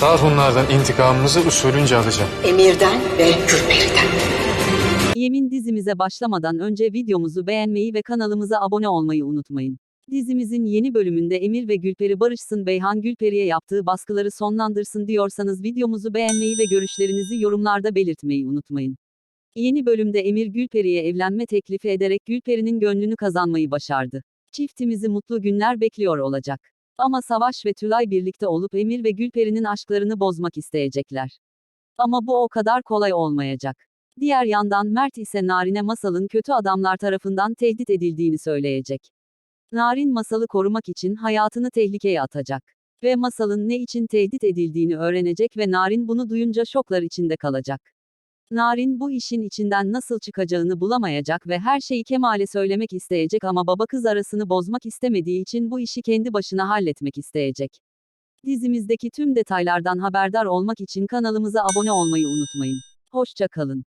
Daha intikamımızı usulünce alacağım. Emir'den ve Gülperi'den. Yemin dizimize başlamadan önce videomuzu beğenmeyi ve kanalımıza abone olmayı unutmayın. Dizimizin yeni bölümünde Emir ve Gülperi barışsın Beyhan Gülperi'ye yaptığı baskıları sonlandırsın diyorsanız videomuzu beğenmeyi ve görüşlerinizi yorumlarda belirtmeyi unutmayın. Yeni bölümde Emir Gülperi'ye evlenme teklifi ederek Gülperi'nin gönlünü kazanmayı başardı. Çiftimizi mutlu günler bekliyor olacak. Ama Savaş ve Tülay birlikte olup Emir ve Gülperi'nin aşklarını bozmak isteyecekler. Ama bu o kadar kolay olmayacak. Diğer yandan Mert ise Narin'e Masal'ın kötü adamlar tarafından tehdit edildiğini söyleyecek. Narin Masal'ı korumak için hayatını tehlikeye atacak. Ve Masal'ın ne için tehdit edildiğini öğrenecek ve Narin bunu duyunca şoklar içinde kalacak. Narin bu işin içinden nasıl çıkacağını bulamayacak ve her şeyi Kemal'e söylemek isteyecek ama baba kız arasını bozmak istemediği için bu işi kendi başına halletmek isteyecek. Dizimizdeki tüm detaylardan haberdar olmak için kanalımıza abone olmayı unutmayın. Hoşça kalın.